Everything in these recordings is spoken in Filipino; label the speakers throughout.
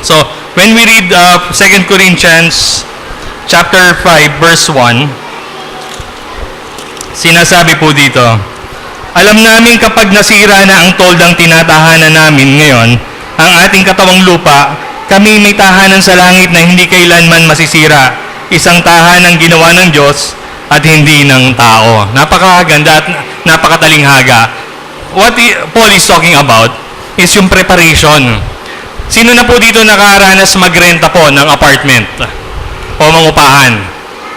Speaker 1: So, when we read uh, 2 Corinthians chapter 5 verse 1, sinasabi po dito, Alam namin kapag nasira na ang toldang tinatahanan namin ngayon, ang ating katawang lupa, kami may tahanan sa langit na hindi kailanman masisira, isang tahanang ginawa ng Diyos at hindi ng tao. Napakaganda at napakatalinghaga. What Paul is talking about is yung preparation. Sino na po dito nakaranas magrenta po ng apartment o mangupahan?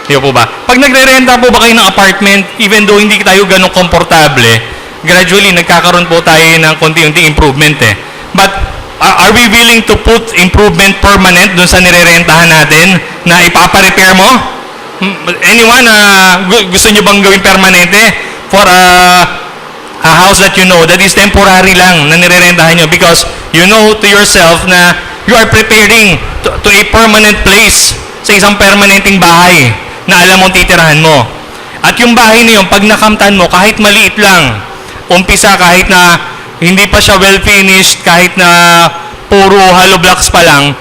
Speaker 1: Di po ba? Pag nagre-renta po ba kayo ng apartment, even though hindi tayo ganun komportable, gradually nagkakaroon po tayo ng konti-unting improvement eh. But are we willing to put improvement permanent dun sa nirerentahan natin na ipapa-repair mo? Hmm, Anyone, uh, gu- gusto nyo bang gawin permanente for uh, a house that you know that is temporary lang na nirerentahan nyo because you know to yourself na you are preparing to, to a permanent place sa isang permanenteng bahay na alam mong titirahan mo. At yung bahay na yun, pag nakamtan mo, kahit maliit lang, umpisa kahit na hindi pa siya well finished, kahit na puro hollow blocks pa lang,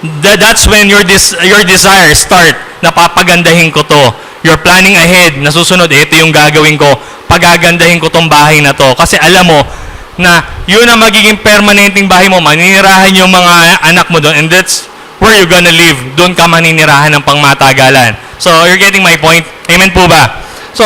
Speaker 1: Tha- that's when your des- your desire start. Napapagandahin ko to. You're planning ahead. Na susunod ito yung gagawin ko pagagandahin ko tong bahay na to. Kasi alam mo na yun ang magiging permanenteng bahay mo. Maninirahan yung mga anak mo doon. And that's where you're gonna live. Doon ka maninirahan ng pangmatagalan. So you're getting my point? Amen po ba? So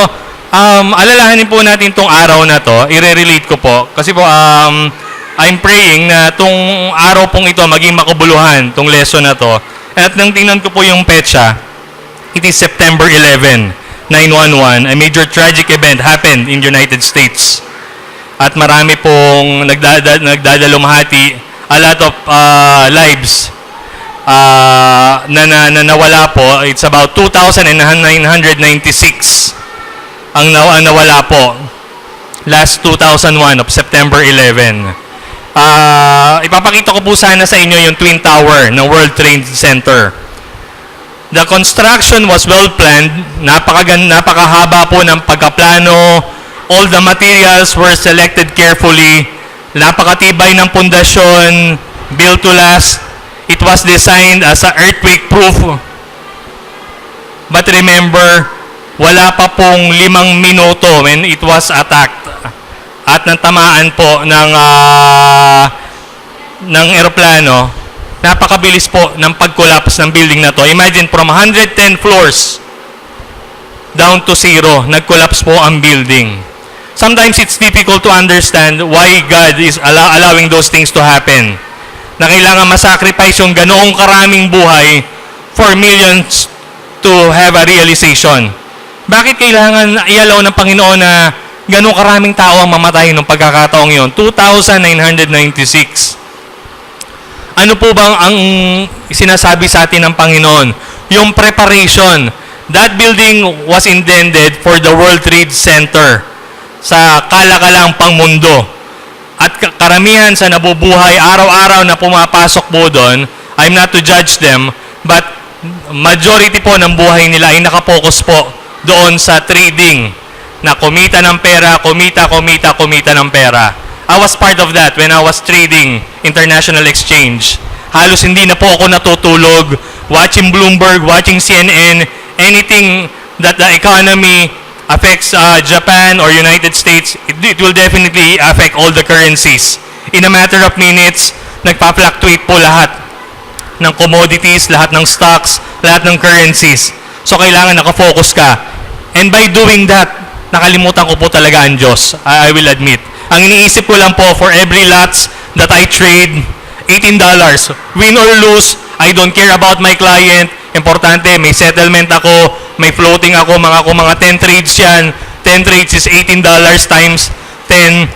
Speaker 1: um, alalahanin po natin tong araw na to. I-relate ko po. Kasi po um, I'm praying na tong araw pong ito maging makabuluhan, tong lesson na to. At nang tingnan ko po yung petsa, it is September 11, 911. A major tragic event happened in United States. At marami pong nagdada, nagdadalumhati, a lot of uh, lives uh, na, na, na nawala po. It's about 2,996 ang, naw, ang nawala po last 2001 of September 11. Ah, ipapakita ko po sana sa inyo yung Twin Tower ng World Trade Center. The construction was well planned, napakagan napakahaba po ng pagkaplano, all the materials were selected carefully, napakatibay ng pundasyon, built to last. It was designed as a earthquake proof. But remember, wala pa pong limang minuto when it was attacked. At natamaan po ng ah, ng eroplano, napakabilis po ng pag-collapse ng building na to. Imagine from 110 floors down to zero, nag-collapse po ang building. Sometimes it's difficult to understand why God is allow- allowing those things to happen. Na kailangan masacrifice yung ganoong karaming buhay for millions to have a realization. Bakit kailangan ialaw ng Panginoon na gano'ng karaming tao ang mamatay nung pagkakataong yon? 2,996. Ano po bang ang sinasabi sa atin ng Panginoon? Yung preparation. That building was intended for the World Trade Center sa kalakalang pangmundo. At ka- karamihan sa nabubuhay araw-araw na pumapasok po doon, I'm not to judge them, but majority po ng buhay nila ay nakapokus po doon sa trading na kumita ng pera, kumita, kumita, kumita ng pera. I was part of that when I was trading international exchange. Halos hindi na po ako natutulog watching Bloomberg, watching CNN, anything that the economy affects uh, Japan or United States, it, it will definitely affect all the currencies. In a matter of minutes, nagpa-fluctuate po lahat ng commodities, lahat ng stocks, lahat ng currencies. So, kailangan nakafocus ka. And by doing that, nakalimutan ko po talaga ang Diyos. I, I will admit. Ang iniisip ko lang po, for every lots that I trade, $18. Win or lose, I don't care about my client. Importante, may settlement ako, may floating ako, mga ko mga 10 trades yan. 10 trades is $18 times 10.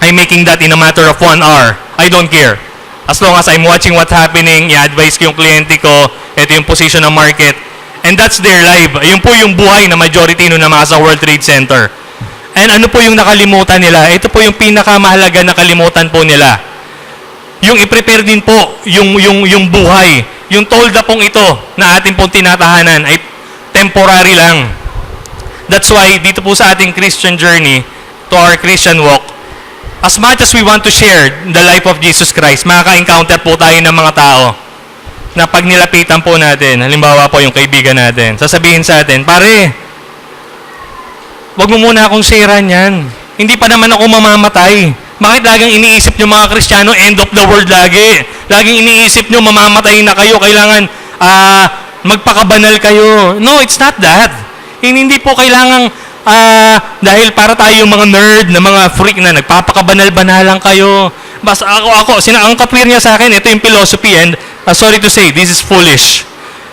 Speaker 1: I'm making that in a matter of 1 hour. I don't care. As long as I'm watching what's happening, i-advise ko yung kliyente ko, ito yung position ng market. And that's their life. Yun po yung buhay na majority nung namasa World Trade Center. And ano po yung nakalimutan nila? Ito po yung pinakamahalaga na kalimutan po nila. Yung i-prepare din po yung, yung, yung buhay. Yung tolda pong ito na ating pong tinatahanan ay temporary lang. That's why dito po sa ating Christian journey, to our Christian walk, as much as we want to share the life of Jesus Christ, makaka-encounter po tayo ng mga tao na pag nilapitan po natin, halimbawa po yung kaibigan natin, sasabihin sa atin, pare, wag mo muna akong sharean yan. Hindi pa naman ako mamamatay. Bakit laging iniisip nyo mga Kristiyano, end of the world lagi? Laging iniisip nyo, mamamatay na kayo, kailangan ah, magpakabanal kayo. No, it's not that. Hindi po kailangan ah, dahil para tayo mga nerd, na mga freak na nagpapakabanal-banalan kayo. Basta ako, ako, sina ang kapir niya sa akin, ito yung philosophy and ah, sorry to say, this is foolish.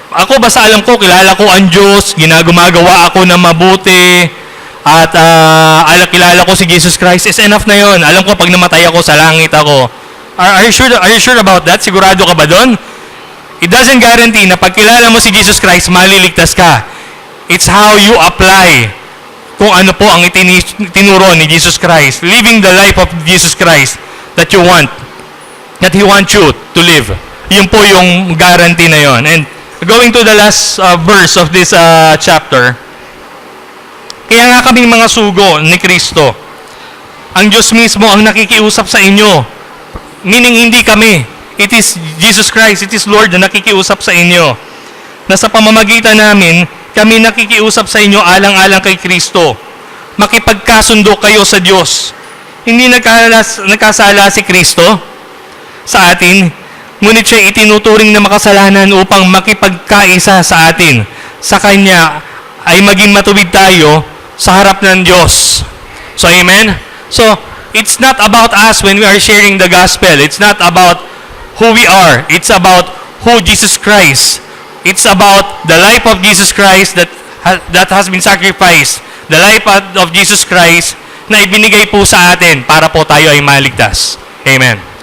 Speaker 1: Ako basta alam ko, kilala ko ang Diyos, ginagumagawa ako na mabuti, at ah, alam kilala ko si Jesus Christ is enough na yon. Alam ko pag namatay ako sa langit ako. Are, are you sure are you sure about that? Sigurado ka ba doon? It doesn't guarantee na pag kilala mo si Jesus Christ, maliligtas ka. It's how you apply kung ano po ang itini- tinuro ni Jesus Christ. Living the life of Jesus Christ that you want. That He wants you to live. Yun po yung guarantee na yon. And going to the last uh, verse of this uh, chapter, kaya nga kaming mga sugo ni Kristo. Ang Diyos mismo ang nakikiusap sa inyo. Meaning hindi kami. It is Jesus Christ, it is Lord na nakikiusap sa inyo. Na sa pamamagitan namin, kami nakikiusap sa inyo alang-alang kay Kristo. Makipagkasundo kayo sa Diyos. Hindi nagkalas, nagkasala si Kristo sa atin, ngunit siya itinuturing na makasalanan upang makipagkaisa sa atin. Sa Kanya ay maging matuwid tayo sa harap ng Diyos. So, amen? So, it's not about us when we are sharing the gospel. It's not about who we are. It's about who Jesus Christ. It's about the life of Jesus Christ that ha- that has been sacrificed. The life of Jesus Christ na ibinigay po sa atin para po tayo ay maligtas. Amen.